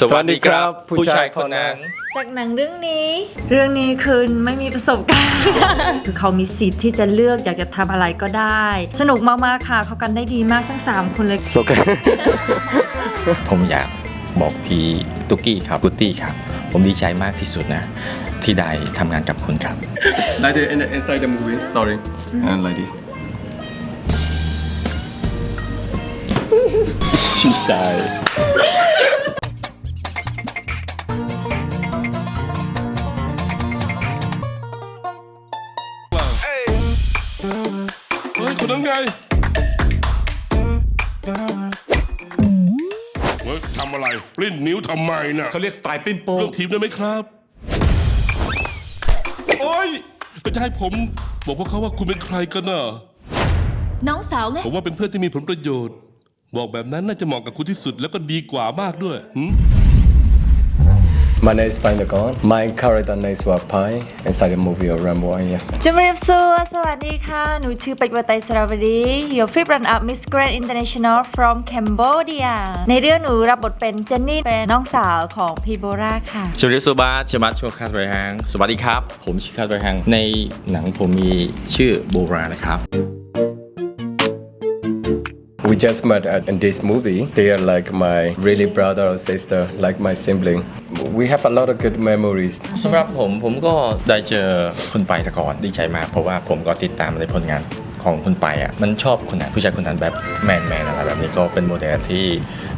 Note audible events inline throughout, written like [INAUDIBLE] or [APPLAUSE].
สวัสดีครับ ผู้ชายคนนั้น จากหนังเรื่องนี้ เรื่องนี้คือไม่มีประสบการณ์ คือเขามีสิทธิ์ที่จะเลือกอยากจะทำอะไรก็ได้ สนุกมากๆค่ะ เขากันได้ดีมากทั้ง 3 คนเลย So good. ผมอยากบอกพี่ตุ๊กกี้ครับกุตตี้ครับ ผมดีใจมากที่สุดนะ ที่ได้ทำงานกับคุณครับ like the, in, inside the movie. Sorry. And like this. She's shy. ไงเฮ้ยทำอะไร ปลิ้นนิ้วทำไมน่ะเขาเรียกสไตล์ปิ้นโป้เรื่องทีมได้ไหมครับ โอ้ยก็จะให้ผม บอกพวกเขาว่าคุณเป็นใครกันน่ะน้องสาวไง ผมว่าเป็นเพื่อนที่มีผลประโยชน์ บอกแบบนั้นน่าจะเหมาะกับคุณที่สุดแล้วก็ดีกว่ามากด้วยหึ My name is Pentagon. My character name is Wapai inside the movie of Rambo. Yeah. จุมเรียบซัวสวัสดีค่ะ หนูชื่อเป็กวาไตสระวดี Your fifth run up Miss Grand International from Cambodia ในเรื่องหนูรับบทเป็นเจนนี่ เป็นน้องสาวของพีโบราค่ะสวัสดีสุบาชมัตชัวคาดไรฮังสวัสดีครับ ผมชื่อคาดไรฮังในหนังผมมีชื่อโบรานะครับ We just met at, in this movie. They are like my really brother or sister, like my sibling. We have a lot of good memories. สำหรับผมผมก็ได้เจอคุณไปต่ก่อนดีใจมาก เพราะว่าผมก็ติดตามในผลงานของคุณไปอะมันชอบคุณนั้นผู้ชายคนนั้นแบบแมนแมนอะไรแบบนี้ก็เป็นโมเดลที่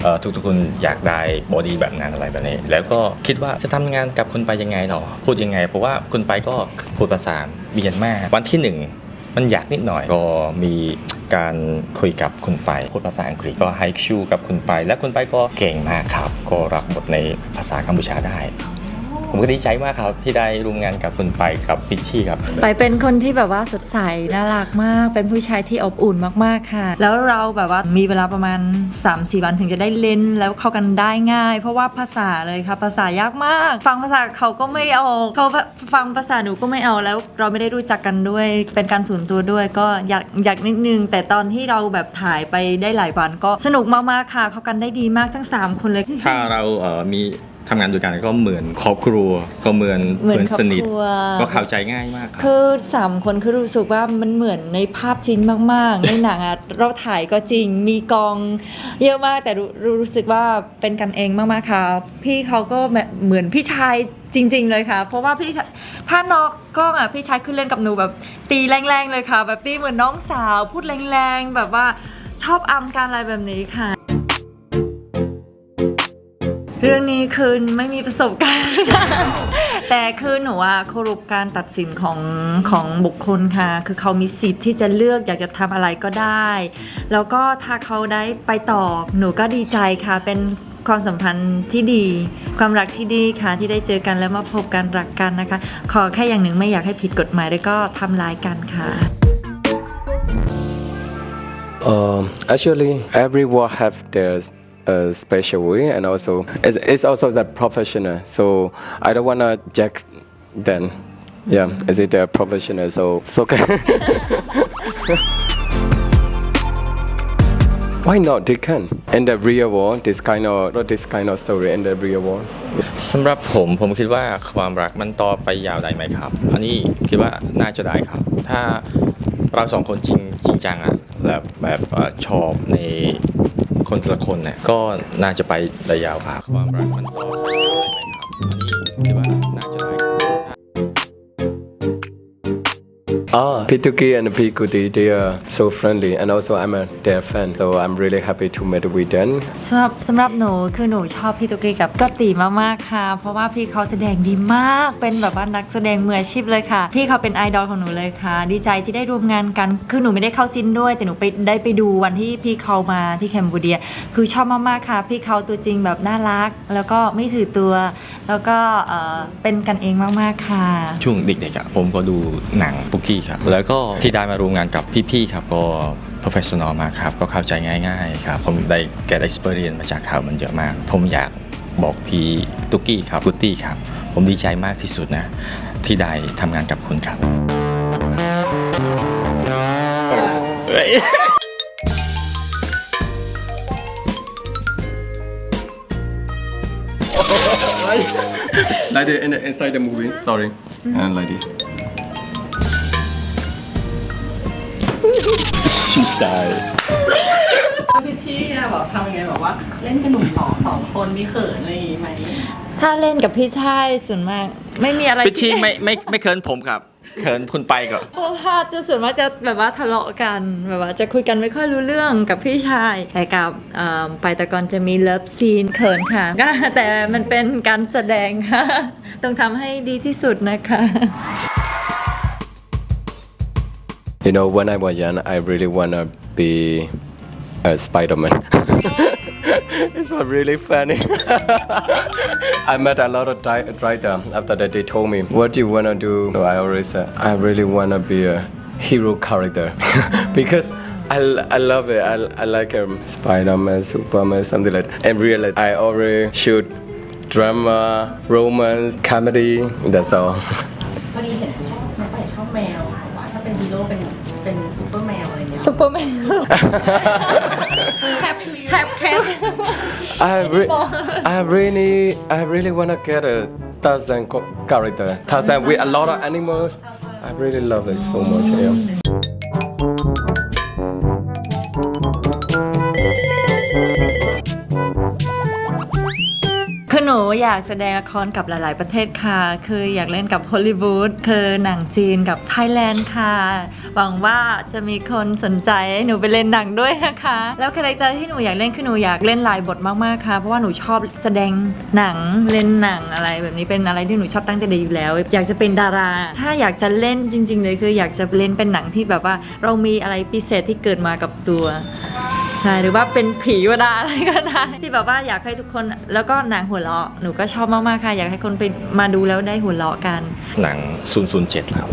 เอ่อทุกๆคนอยากได้บอดี้แบบนั้นอะไรแบบนี้ แล้วก็คิดว่าจะทำงานกับคุณไปยังไงหรอพูดยังไง เพราะว่าคุณไปก็พูดภาษาเบียนมากวันที่หนึ่งมันอยากนิดหน่อยก็มี การคุยกับคุณไปพูดภาษาอังกฤษก็ให้คิวกับคุณไป และคุณไปก็เก่งมากครับ ก็รับบทในภาษากัมพูชาได้ ผมก็ดีใจมากครับที่ได้ร่วมงานกับคุณไปกับพิชชี่ครับ ไปเป็นคนที่แบบว่าสดใสน่ารักมาก เป็นผู้ชายที่อบอุ่นมากๆค่ะ แล้วเราแบบว่ามีเวลาประมาณ 3-4 วันถึงจะได้เล่นแล้วเข้ากันได้ง่าย เพราะว่าภาษาเลยค่ะ ภาษายากมาก ฟังภาษาเขาก็ไม่เอาเขาฟังภาษาหนูก็ไม่เอาแล้ว เราไม่ได้รู้จักกันด้วย เป็นการส่วนตัวด้วยก็อยากอยากนิดนึง แต่ตอนที่เราแบบถ่ายไปได้หลายวันก็สนุกมากๆค่ะ เข้ากันได้ดีมากทั้ง 3 คนเลย ถ้าเราเอ่อมี ทำงานด้วยกันก็เหมือนครอบครัวก็เหมือนเหมือนสนิท ครอบครัว ก็เข้าใจง่ายมากครับ คือสามคนคือรู้สึกว่ามันเหมือนในภาพจริงมาก ๆ ในหนังอะเราถ่ายก็จริงมีกองเยอะมากแต่รู้รู้สึกว่าเป็นกันเองมากๆค่ะพี่เขาก็แบบเหมือนพี่ชายจริง ๆ เลยค่ะ เพราะว่าพี่ชายถ้านอกกล้องอะพี่ชายขึ้นเล่นกับหนูแบบตีแรงๆเลยค่ะ แบบตีเหมือนน้องสาวพูดแรงๆแบบว่าชอบอำการอะไรแบบนี้ค่ะ คือไม่มีประสบการณ์ แต่คือหนูอะเคารพการตัดสินของของบุคคลค่ะ คือเขามีสิทธิ์ที่จะเลือกอยากจะทำอะไรก็ได้ แล้วก็ถ้าเขาได้ไปต่อหนูก็ดีใจค่ะ เป็นความสัมพันธ์ที่ดี ความรักที่ดีค่ะ ที่ได้เจอกันแล้วมาพบกันรักกันนะคะ ขอแค่อย่างหนึ่งไม่อยากให้ผิดกฎหมายแล้วก็ทำร้ายกันค่ะ Um, actually, every war have their uh, special way, and also it's, it's also that professional. So I don't wanna jack them. Yeah, is it a professional? So so. Why not? They can. In the real world, this kind of not this kind of story in the real world. สำหรับผมผมคิดว่าความรักมันต่อไปยาวได้ไหมครับ อันนี้คิดว่าน่าจะได้ครับ ถ้าเราสองคนจริงจริงจังอะแบบแบบชอบใน คนละคนเนี่ยก็น่าจะไประยะยาวค่ะความรักมัน Ah, P2K and P2D, they are so friendly, and also I'm a their fan, so I'm really happy to meet with them. สำหรับสำหรับหนูคือหนูชอบพี่ตุกกี้กับกติมากๆค่ะ เพราะว่าพี่เขาแสดงดีมาก เป็นแบบว่านักแสดงมืออาชีพเลยค่ะ พี่เขาเป็นไอดอลของหนูเลยค่ะ ดีใจที่ได้ร่วมงานกัน คือหนูไม่ได้เข้าซินด้วย แต่หนูไปได้ไปดูวันที่พี่เขามาที่แคมบูเดีย คือชอบมากๆค่ะ พี่เขาตัวจริงแบบน่ารัก แล้วก็ไม่ถือตัว แล้วก็เอ่อเป็นกันเองมากๆค่ะ ช่วงเด็กๆอะผมก็ดูหนังปุกกี้ครับ แล้วก็ที่ได้มาร่วมงานกับพี่ๆครับก็ professional มากครับ ก็เข้าใจง่ายๆครับ ผมได้แกได้ experience มาจากเขามันเยอะมาก ผมอยากบอกพี่ตุ๊กกี้ครับกุตตี้ครับ ผมดีใจมากที่สุดนะ ที่ได้ทำงานกับคุณครับ like, like the, in the, inside the movie. Sorry, and like this. She's shy. พิชชี่อะแบบทำยังไงแบบว่า เล่นกับหนุ่มหล่อสองคนมีเขินอะไรอย่างงี้ไหมถ้าเล่นกับพี่ชายส่วนมาก ไม่มีอะไรพิชชี่ไม่ไม่ไม่เคินผมครับเคินคุณไปก่อนเพราะว่าจะส่วนมากจะแบบว่าทะเลาะกันแบบว่าจะคุยกันไม่ค่อยรู้เรื่องกับพี่ชายแต่กับเอ่อไปแต่ก่อนจะมีเลิฟซีนเขินค่ะก็แต่มันเป็นการแสดงค่ะ ต้องทำให้ดีที่สุดนะคะ You know, when I was young, I really wanna be a Spider-Man. [LAUGHS] it's really funny. [LAUGHS] I met a lot of di- writer after that. They told me, "What do you wanna do?" So I always said, "I really wanna be a hero character," [LAUGHS] because. I, I love it. I, I like um, Spider-Man, Superman, something like that. And really, I already shoot drama, romance, comedy. That's all. What do you hit? โร่เป็นเป็นซูเปอร์แมวอะไรเงี้ย ซูเปอร์แมนแฮปแฮปแคท I, re- I really, I really wanna get a Tarzan co- character. Tarzan with a lot of animals. I really love it so much. Yeah. นูอยากแสดงละครกับหลาย ๆ ประเทศค่ะ คืออยากเล่นกับฮอลลีวูด คือหนังจีนกับไทยแลนด์ค่ะ หวังว่าจะมีคนสนใจให้หนูไปเล่นหนังด้วยนะคะ แล้วคาแรคเตอร์ที่หนูอยากเล่นคือหนูอยากเล่นหลายบทมาก ๆ ค่ะ เพราะว่าหนูชอบแสดงหนังเล่นหนังอะไรแบบนี้เป็นอะไรที่หนูชอบตั้งแต่เด็กอยู่แล้ว อยากจะเป็นดารา ถ้าอยากจะเล่นจริง ๆ เลยคืออยากจะเล่นเป็นหนังที่แบบว่าเรามีอะไรพิเศษที่เกิดมากับตัว ใช่หรือว่าเป็นผีวดาอะไรก็ได้ที่แบบว่าอยากให้ทุกคนแล้วก็หนังหัวเราะหนูก็ชอบมากๆค่ะอยากให้คนไปมาดูแล้วได้หัวเราะกัน หนัง 007 ครับ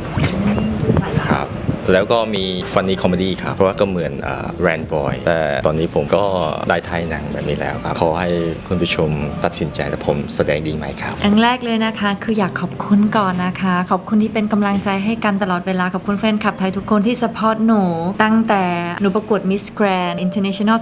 ครับ แล้วก็มีฟันนี่คอมเมดี้ครับ เพราะว่าก็เหมือนแรนบอยแต่ตอนนี้ผมก็ได้ถ่ายหนังแบบนี้แล้วครับ ขอให้คุณผู้ชมตัดสินใจแต่ผมแสดงดีไหมครับ อันแรกเลยนะคะ คืออยากขอบคุณก่อนนะคะ ขอบคุณที่เป็นกำลังใจให้กันตลอดเวลา ขอบคุณแฟนคลับไทยทุกคนที่สปอร์ตหนู ตั้งแต่หนูประกวด Miss Grand International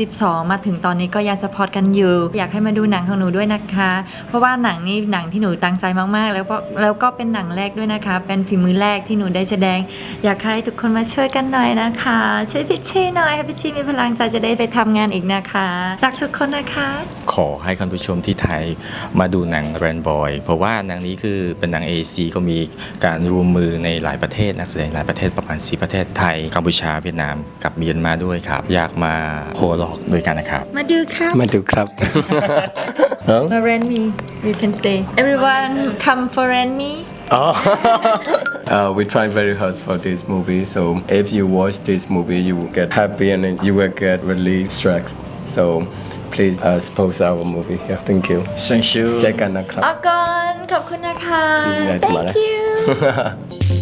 2022 มาถึงตอนนี้ก็ยังสปอร์ตกันอยู่ อยากให้มาดูหนังของหนูด้วยนะคะ เพราะว่าหนังนี้หนังที่หนูตั้งใจมากๆ แล้วก็แล้วก็เป็นหนังแรกด้วยนะคะ เป็นฝีมือแรกที่หนูได้แสดงอยากให้ทุกคนมาช่วยกันหน่อยนะคะ ช่วยพิชชี่หน่อยให้พิชชี่มีพลังใจจะได้ไปทำงานอีกนะคะ รักทุกคนนะคะ ขอให้คุณผู้ชมที่ไทยมาดูหนังแรนบอยเพราะว่าหนังนี้คือเป็นหนัง AC ก็มีการรวมมือในหลายประเทศนักแสดงหลายประเทศประมาณ4ประเทศไทยกัมพูชาเวียดนามกับเมียนมาด้วยครับ อยากมาโฮลอกด้วยกันนะครับ มาดูค่ะ Madu crab. huh? Ma rent me, you can say. Everyone come for rent me. Oh. [LAUGHS] uh, we try very hard for this movie. So if you watch this movie, you will get happy and then you will get really stressed. So please uh, sponsor our movie. Yeah, thank you. Thank you เจอกันนะครับ อากอนขอบคุณนะคะ ที่ไหนที่มานะ Thank [LAUGHS]you